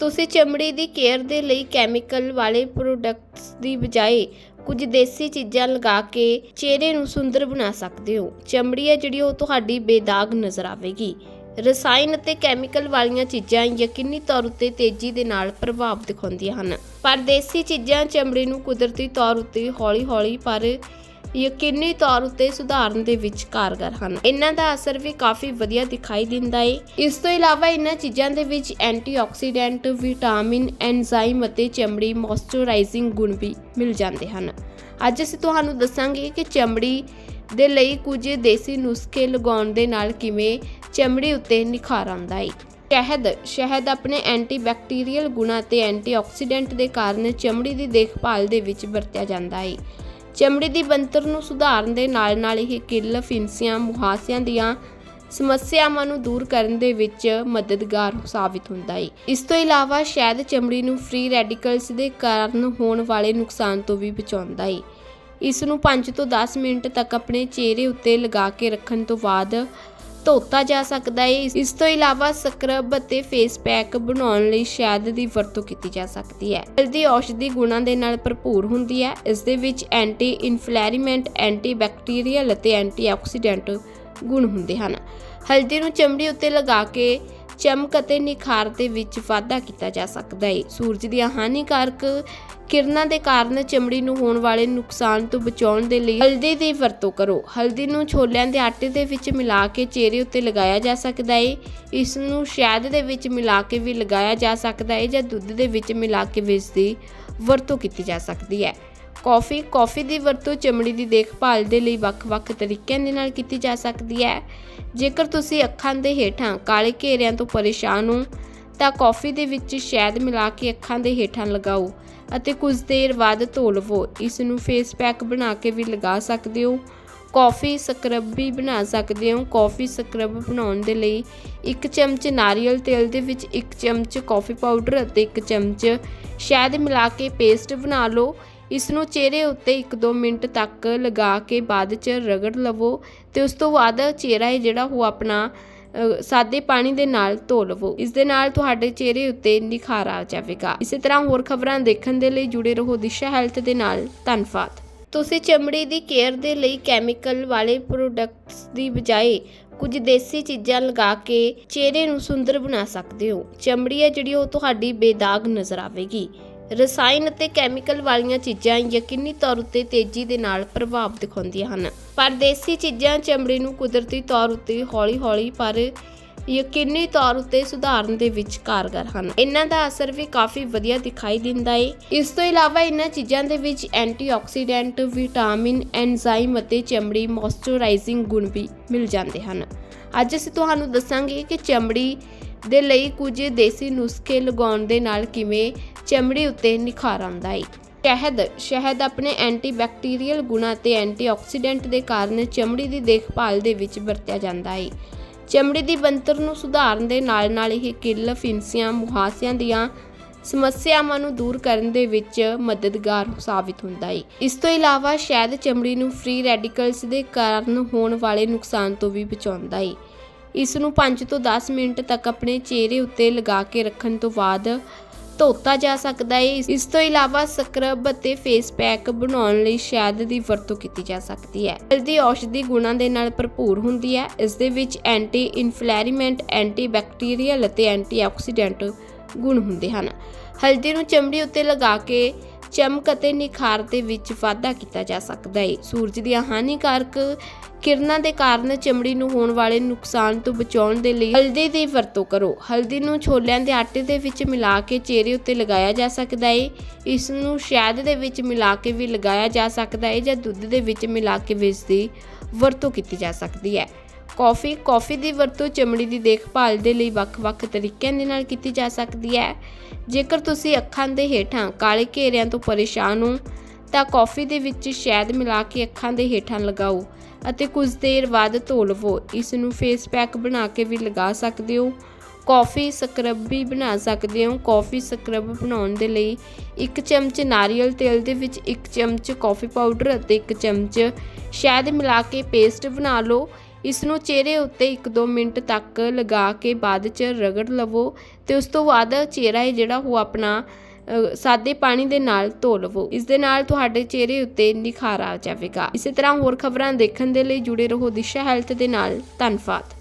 ਤੁਸੀਂ ਚਮੜੀ ਦੀ ਕੇਅਰ ਦੇ ਲਈ ਕੈਮੀਕਲ ਵਾਲੇ ਪ੍ਰੋਡਕਟਸ ਦੀ ਬਜਾਏ ਕੁਝ ਦੇਸੀ ਚੀਜ਼ਾਂ ਲਗਾ ਕੇ ਚਿਹਰੇ ਨੂੰ ਸੁੰਦਰ ਬਣਾ ਸਕਦੇ ਹੋ। ਚਮੜੀ ਹੈ ਜਿਹੜੀ ਉਹ ਤੁਹਾਡੀ ਬੇਦਾਗ ਨਜ਼ਰ ਆਵੇਗੀ। ਰਸਾਇਣ ਅਤੇ ਕੈਮੀਕਲ ਵਾਲੀਆਂ ਚੀਜ਼ਾਂ ਯਕੀਨੀ ਤੌਰ ਉੱਤੇ ਤੇਜ਼ੀ ਦੇ ਨਾਲ ਪ੍ਰਭਾਵ ਦਿਖਾਉਂਦੀਆਂ ਹਨ। ਪਰ ਦੇਸੀ ਚੀਜ਼ਾਂ ਚਮੜੀ ਨੂੰ ਕੁਦਰਤੀ ਤੌਰ ਉੱਤੇ ਹੌਲੀ-ਹੌਲੀ ਪਰ ਯਕੀਨੀ ਤੌਰ ਉੱਤੇ ਸੁਧਾਰਨ ਦੇ ਵਿੱਚ ਕਾਰਗਰ ਹਨ। ਇਹਨਾਂ ਦਾ ਅਸਰ ਵੀ ਕਾਫੀ ਵਧੀਆ ਦਿਖਾਈ ਦਿੰਦਾ ਏ। ਇਸ ਤੋਂ ਇਲਾਵਾ ਇਹਨਾਂ ਚੀਜ਼ਾਂ ਦੇ ਵਿੱਚ ਐਂਟੀਆਕਸੀਡੈਂਟ, ਵਿਟਾਮਿਨ ਐਂਜ਼ਾਈਮ ਅਤੇ ਚਮੜੀ ਮੋਇਸਚਰਾਈਜ਼ਿੰਗ ਗੁਣ ਵੀ ਮਿਲ ਜਾਂਦੇ ਹਨ। ਅੱਜ ਅਸੀਂ ਤੁਹਾਨੂੰ ਦੱਸਾਂਗੇ ਕਿ ਚਮੜੀ ਦੇ ਲਈ ਕੁਝ ਦੇਸੀ ਨੁਸਖੇ ਲਗਾਉਣ ਦੇ ਨਾਲ ਕਿਵੇਂ ਚਮੜੀ ਉੱਤੇ ਨਿਖਾਰ ਆਉਂਦਾ ਏ। ਸ਼ਹਿਦ ਸ਼ਹਿਦ ਆਪਣੇ ਐਂਟੀਬੈਕਟੀਰੀਅਲ ਗੁਣਾਂ ਤੇ ਐਂਟੀਆਕਸੀਡੈਂਟ ਦੇ ਕਾਰਨ ਚਮੜੀ ਦੀ ਦੇਖਭਾਲ ਦੇ ਵਿੱਚ ਵਰਤਿਆ ਜਾਂਦਾ ਹੈ ਚਮੜੀ ਦੀ ਬਣਤਰ ਨੂੰ ਸੁਧਾਰਨ ਦੇ ਨਾਲ-ਨਾਲ ਇਹ ਕਿੱਲ ਫਿੰਸੀਆਂ, ਮੁਹਾਸਿਆਂ ਦੀਆਂ ਸਮੱਸਿਆਵਾਂ ਨੂੰ ਦੂਰ ਕਰਨ ਦੇ ਵਿੱਚ ਮਦਦਗਾਰ ਸਾਬਿਤ ਹੁੰਦਾ ਹੈ ਇਸ ਤੋਂ ਇਲਾਵਾ ਸ਼ਾਇਦ ਚਮੜੀ ਨੂੰ ਫ੍ਰੀ ਰੈਡੀਕਲਸ ਦੇ ਕਾਰਨ ਹੋਣ ਵਾਲੇ ਨੁਕਸਾਨ ਤੋਂ ਵੀ ਬਚਾਉਂਦਾ ਹੈ ਇਸ ਨੂੰ 5 ਤੋਂ 10 ਮਿੰਟ ਤੱਕ ਆਪਣੇ ਚਿਹਰੇ ਉੱਤੇ ਲਗਾ ਕੇ ਰੱਖਣ ਤੋਂ ਬਾਅਦ ਧੋਤਾ ਜਾ ਸਕਦਾ ਹੈ ਇਸ ਤੋਂ ਇਲਾਵਾ ਸਕਰਬ ਅਤੇ ਫੇਸ ਪੈਕ ਬਣਾਉਣ ਲਈ ਸ਼ਹਿਦ ਦੀ ਵਰਤੋਂ ਕੀਤੀ ਜਾ ਸਕਦੀ ਹੈ। ਹਲਦੀ ਔਸ਼ਧੀ ਗੁਣਾਂ ਦੇ ਨਾਲ ਭਰਪੂਰ ਹੁੰਦੀ ਹੈ। ਇਸ ਦੇ ਵਿੱਚ ਐਂਟੀ ਇਨਫਲੈਰੀਮੈਂਟ ਐਂਟੀ ਬੈਕਟੀਰੀਅਲ ਅਤੇ ਐਂਟੀਆਕਸੀਡੈਂਟ ਗੁਣ ਹੁੰਦੇ ਹਨ। ਹਲਦੀ ਨੂੰ ਚਮੜੀ ਉੱਤੇ ਲਗਾ ਕੇ ਚਮਕ ਅਤੇ ਨਿਖਾਰ ਦੇ ਵਿੱਚ ਵਾਧਾ ਕੀਤਾ ਜਾ ਸਕਦਾ ਹੈ ਸੂਰਜ ਦੀਆਂ ਹਾਨੀਕਾਰਕ ਕਿਰਨਾਂ ਦੇ ਕਾਰਨ ਚਮੜੀ ਨੂੰ ਹੋਣ ਵਾਲੇ ਨੁਕਸਾਨ ਤੋਂ ਬਚਾਉਣ ਦੇ ਲਈ ਹਲਦੀ ਦੀ ਵਰਤੋਂ ਕਰੋ। ਹਲਦੀ ਨੂੰ ਛੋਲਿਆਂ ਦੇ ਆਟੇ ਦੇ ਵਿੱਚ ਮਿਲਾ ਕੇ ਚਿਹਰੇ ਉੱਤੇ ਲਗਾਇਆ ਜਾ ਸਕਦਾ ਹੈ ਇਸ ਨੂੰ ਸ਼ਹਿਦ ਦੇ ਵਿੱਚ ਮਿਲਾ ਕੇ ਵੀ ਲਗਾਇਆ ਜਾ ਸਕਦਾ ਹੈ ਜਾਂ ਦੁੱਧ ਦੇ ਵਿੱਚ ਮਿਲਾ ਕੇ ਵੀ ਇਸ ਦੀ ਵਰਤੋਂ ਕੀਤੀ ਜਾ ਸਕਦੀ ਹੈ। ਕਾਫੀ ਕਾਫੀ ਦੀ ਵਰਤੋਂ ਚਮੜੀ ਦੀ ਦੇਖਭਾਲ ਦੇ ਲਈ ਵੱਖ-ਵੱਖ ਤਰੀਕਿਆਂ ਦੇ ਨਾਲ ਕੀਤੀ ਜਾ ਸਕਦੀ ਹੈ। ਜੇਕਰ ਤੁਸੀਂ ਅੱਖਾਂ ਦੇ ਹੇਠਾਂ ਕਾਲੇ ਘੇਰਿਆਂ ਤੋਂ ਪਰੇਸ਼ਾਨ ਹੋ, ਤਾਂ ਕਾਫੀ ਦੇ ਵਿੱਚ ਸ਼ਹਿਦ ਮਿਲਾ ਕੇ ਅੱਖਾਂ ਦੇ ਹੇਠਾਂ ਲਗਾਓ ਅਤੇ ਕੁਝ ਦੇਰ ਬਾਅਦ ਧੋ ਲਵੋ। ਇਸ ਨੂੰ ਫੇਸ ਪੈਕ ਬਣਾ ਕੇ ਵੀ ਲਗਾ ਸਕਦੇ ਹੋ। ਕਾਫੀ ਸਕਰਬ ਵੀ ਬਣਾ ਸਕਦੇ ਹੋ। ਕਾਫੀ ਸਕਰਬ ਬਣਾਉਣ ਦੇ ਲਈ ਇੱਕ ਚਮਚ ਨਾਰੀਅਲ ਤੇਲ ਦੇ ਵਿੱਚ ਇੱਕ ਚਮਚ ਕਾਫੀ ਪਾਊਡਰ ਅਤੇ ਇੱਕ ਚਮਚ ਸ਼ਹਿਦ ਮਿਲਾ ਕੇ ਪੇਸਟ ਬਣਾ ਲਓ। ਇਸ ਨੂੰ ਚਿਹਰੇ ਉੱਤੇ 1-2 ਮਿੰਟ ਤੱਕ ਲਗਾ ਕੇ ਬਾਅਦ ਚ ਰਗੜ ਲਵੋ ਤੇ ਉਸ ਤੋਂ ਬਾਅਦ ਚਿਹਰਾ ਹੈ ਜਿਹੜਾ ਉਹ ਆਪਣਾ ਸਾਦੇ ਪਾਣੀ ਦੇ ਨਾਲ ਧੋ ਲਵੋ। ਇਸ ਦੇ ਨਾਲ ਤੁਹਾਡੇ ਚਿਹਰੇ ਉੱਤੇ ਨਿਖਾਰ ਆ ਜਾਵੇਗਾ। ਇਸੇ ਤਰ੍ਹਾਂ ਹੋਰ ਖਬਰਾਂ ਦੇਖਣ ਦੇ ਲਈ ਜੁੜੇ ਰਹੋ ਦਿਸ਼ਾ ਹੈਲਥ ਦੇ ਨਾਲ। ਧੰਨਵਾਦ। ਤੁਸੀਂ ਚਮੜੀ ਦੀ ਕੇਅਰ ਦੇ ਲਈ ਕੈਮੀਕਲ ਵਾਲੇ ਪ੍ਰੋਡਕਟਸ ਦੀ ਬਜਾਏ ਕੁਝ ਦੇਸੀ ਚੀਜ਼ਾਂ ਲਗਾ ਕੇ ਚਿਹਰੇ ਨੂੰ ਸੁੰਦਰ ਬਣਾ ਸਕਦੇ ਹੋ। ਚਮੜੀ ਹੈ ਜਿਹੜੀ ਉਹ ਤੁਹਾਡੀ ਬੇਦਾਗ ਨਜ਼ਰ ਆਵੇਗੀ। ਰਸਾਇਣ ਅਤੇ ਕੈਮੀਕਲ ਵਾਲੀਆਂ ਚੀਜ਼ਾਂ ਯਕੀਨੀ ਤੌਰ ਉੱਤੇ ਤੇਜ਼ੀ ਦੇ ਨਾਲ ਪ੍ਰਭਾਵ ਦਿਖਾਉਂਦੀਆਂ ਹਨ। ਪਰ ਦੇਸੀ ਚੀਜ਼ਾਂ ਚਮੜੀ ਨੂੰ ਕੁਦਰਤੀ ਤੌਰ ਉੱਤੇ ਹੌਲੀ-ਹੌਲੀ ਪਰ ਯਕੀਨੀ ਤੌਰ ਉੱਤੇ ਸੁਧਾਰਨ ਦੇ ਵਿੱਚ ਕਾਰਗਰ ਹਨ। ਇਹਨਾਂ ਦਾ ਅਸਰ ਵੀ ਕਾਫੀ ਵਧੀਆ ਦਿਖਾਈ ਦਿੰਦਾ ਏ। ਇਸ ਤੋਂ ਇਲਾਵਾ ਇਹਨਾਂ ਚੀਜ਼ਾਂ ਦੇ ਵਿੱਚ ਐਂਟੀਆਕਸੀਡੈਂਟ, ਵਿਟਾਮਿਨ ਐਂਜ਼ਾਈਮ ਅਤੇ ਚਮੜੀ ਮੋਇਸਚਰਾਈਜ਼ਿੰਗ ਗੁਣ ਵੀ ਮਿਲ ਜਾਂਦੇ ਹਨ। ਅੱਜ ਅਸੀਂ ਤੁਹਾਨੂੰ ਦੱਸਾਂਗੇ ਕਿ ਚਮੜੀ ਦੇ ਲਈ ਕੁਝ ਦੇਸੀ ਨੁਸਖੇ ਲਗਾਉਣ ਦੇ ਨਾਲ ਕਿਵੇਂ ਚਮੜੀ ਉੱਤੇ ਨਿਖਾਰ ਆਉਂਦਾ ਹੈ ਸ਼ਹਿਦ ਸ਼ਹਿਦ ਆਪਣੇ ਐਂਟੀਬੈਕਟੀਰੀਅਲ ਗੁਣਾਂ ਤੇ ਐਂਟੀਆਕਸੀਡੈਂਟ ਦੇ ਕਾਰਨ ਚਮੜੀ ਦੀ ਦੇਖਭਾਲ ਦੇ ਵਿੱਚ ਵਰਤਿਆ ਜਾਂਦਾ ਹੈ ਚਮੜੀ ਦੀ ਬਣਤਰ ਨੂੰ ਸੁਧਾਰਨ ਦੇ ਨਾਲ-ਨਾਲ ਇਹ ਕਿੱਲ ਫਿੰਸੀਆਂ ਮੁਹਾਸਿਆਂ ਦੀਆਂ ਸਮੱਸਿਆਵਾਂ ਨੂੰ ਦੂਰ ਕਰਨ ਦੇ ਵਿੱਚ ਮਦਦਗਾਰ ਸਾਬਿਤ ਹੁੰਦਾ ਹੈ ਇਸ ਤੋਂ ਇਲਾਵਾ ਸ਼ਹਿਦ ਚਮੜੀ ਨੂੰ ਫ੍ਰੀ ਰੈਡੀਕਲਸ ਦੇ ਕਾਰਨ ਹੋਣ ਵਾਲੇ ਨੁਕਸਾਨ ਤੋਂ ਵੀ ਬਚਾਉਂਦਾ ਹੈ ਇਸ ਨੂੰ 5 ਤੋਂ 10 ਮਿੰਟ ਤੱਕ ਆਪਣੇ ਚਿਹਰੇ ਉੱਤੇ ਲਗਾ ਕੇ ਰੱਖਣ ਤੋਂ ਬਾਅਦ ਧੋਤਾ ਜਾ ਸਕਦਾ ਹੈ। ਇਸ ਤੋਂ ਇਲਾਵਾ ਸਕਰਬ ਅਤੇ ਫੇਸ ਪੈਕ ਬਣਾਉਣ ਲਈ ਸ਼ਹਿਦ ਦੀ ਵਰਤੋਂ ਕੀਤੀ ਜਾ ਸਕਦੀ ਹੈ। ਹਲਦੀ ਔਸ਼ਧੀ ਗੁਣਾਂ ਦੇ ਨਾਲ ਭਰਪੂਰ ਹੁੰਦੀ ਹੈ। ਇਸ ਦੇ ਵਿੱਚ ਐਂਟੀ ਇਨਫਲੈਰੀਮੈਂਟ ਐਂਟੀ ਬੈਕਟੀਰੀਅਲ ਅਤੇ ਐਂਟੀ ਆਕਸੀਡੈਂਟ ਗੁਣ ਹੁੰਦੇ ਹਨ। ਹਲਦੀ ਨੂੰ ਚਮੜੀ ਉੱਤੇ ਲਗਾ ਕੇ ਚਮਕ ਅਤੇ ਨਿਖਾਰ ਦੇ ਵਿੱਚ ਵਾਧਾ ਕੀਤਾ ਜਾ ਸਕਦਾ ਹੈ ਸੂਰਜ ਦੀਆਂ ਹਾਨੀਕਾਰਕ ਕਿਰਨਾਂ ਦੇ ਕਾਰਨ ਚਮੜੀ ਨੂੰ ਹੋਣ ਵਾਲੇ ਨੁਕਸਾਨ ਤੋਂ ਬਚਾਉਣ ਦੇ ਲਈ ਹਲਦੀ ਦੀ ਵਰਤੋਂ ਕਰੋ। ਹਲਦੀ ਨੂੰ ਛੋਲਿਆਂ ਦੇ ਆਟੇ ਦੇ ਵਿੱਚ ਮਿਲਾ ਕੇ ਚਿਹਰੇ ਉੱਤੇ ਲਗਾਇਆ ਜਾ ਸਕਦਾ ਹੈ ਇਸ ਨੂੰ ਸ਼ਹਿਦ ਦੇ ਵਿੱਚ ਮਿਲਾ ਕੇ ਵੀ ਲਗਾਇਆ ਜਾ ਸਕਦਾ ਹੈ ਜਾਂ ਦੁੱਧ ਦੇ ਵਿੱਚ ਮਿਲਾ ਕੇ ਵੀ ਇਸ ਦੀ ਵਰਤੋਂ ਕੀਤੀ ਜਾ ਸਕਦੀ ਹੈ। ਕਾਫੀ ਕਾਫੀ ਦੀ ਵਰਤੋਂ ਚਮੜੀ ਦੀ ਦੇਖਭਾਲ ਦੇ ਲਈ ਵੱਖ-ਵੱਖ ਤਰੀਕਿਆਂ ਦੇ ਨਾਲ ਕੀਤੀ ਜਾ ਸਕਦੀ ਹੈ। ਜੇਕਰ ਤੁਸੀਂ ਅੱਖਾਂ ਦੇ ਹੇਠਾਂ ਕਾਲੇ ਘੇਰਿਆਂ ਤੋਂ ਪਰੇਸ਼ਾਨ ਹੋ, ਤਾਂ ਕਾਫੀ ਦੇ ਵਿੱਚ ਸ਼ਹਿਦ ਮਿਲਾ ਕੇ ਅੱਖਾਂ ਦੇ ਹੇਠਾਂ ਲਗਾਓ ਅਤੇ ਕੁਝ ਦੇਰ ਬਾਅਦ ਧੋ ਲਵੋ। ਇਸ ਨੂੰ ਫੇਸ ਪੈਕ ਬਣਾ ਕੇ ਵੀ ਲਗਾ ਸਕਦੇ ਹੋ। ਕਾਫੀ ਸਕਰਬ ਵੀ ਬਣਾ ਸਕਦੇ ਹੋ। ਕਾਫੀ ਸਕਰਬ ਬਣਾਉਣ ਦੇ ਲਈ ਇੱਕ ਚਮਚ ਨਾਰੀਅਲ ਤੇਲ ਦੇ ਵਿੱਚ ਇੱਕ ਚਮਚ ਕਾਫੀ ਪਾਊਡਰ ਅਤੇ ਇੱਕ ਚਮਚ ਸ਼ਹਿਦ ਮਿਲਾ ਕੇ ਪੇਸਟ ਬਣਾ ਲਓ। ਇਸ ਨੂੰ ਚਿਹਰੇ ਉੱਤੇ 1-2 ਮਿੰਟ ਤੱਕ ਲਗਾ ਕੇ ਬਾਅਦ ਚ ਰਗੜ ਲਵੋ ਤੇ ਉਸ ਤੋਂ ਬਾਅਦ ਚਿਹਰਾ ਹੈ ਜਿਹੜਾ ਉਹ ਆਪਣਾ ਸਾਦੇ ਪਾਣੀ ਦੇ ਨਾਲ ਧੋ ਲਵੋ। ਇਸ ਦੇ ਨਾਲ ਤੁਹਾਡੇ ਚਿਹਰੇ ਉੱਤੇ ਨਿਖਾਰ ਆ ਜਾਵੇਗਾ। ਇਸੇ ਤਰ੍ਹਾਂ ਹੋਰ ਖਬਰਾਂ ਦੇਖਣ ਦੇ ਲਈ ਜੁੜੇ ਰਹੋ ਦਿਸ਼ਾ ਹੈਲਥ ਦੇ ਨਾਲ। ਧੰਨਵਾਦ।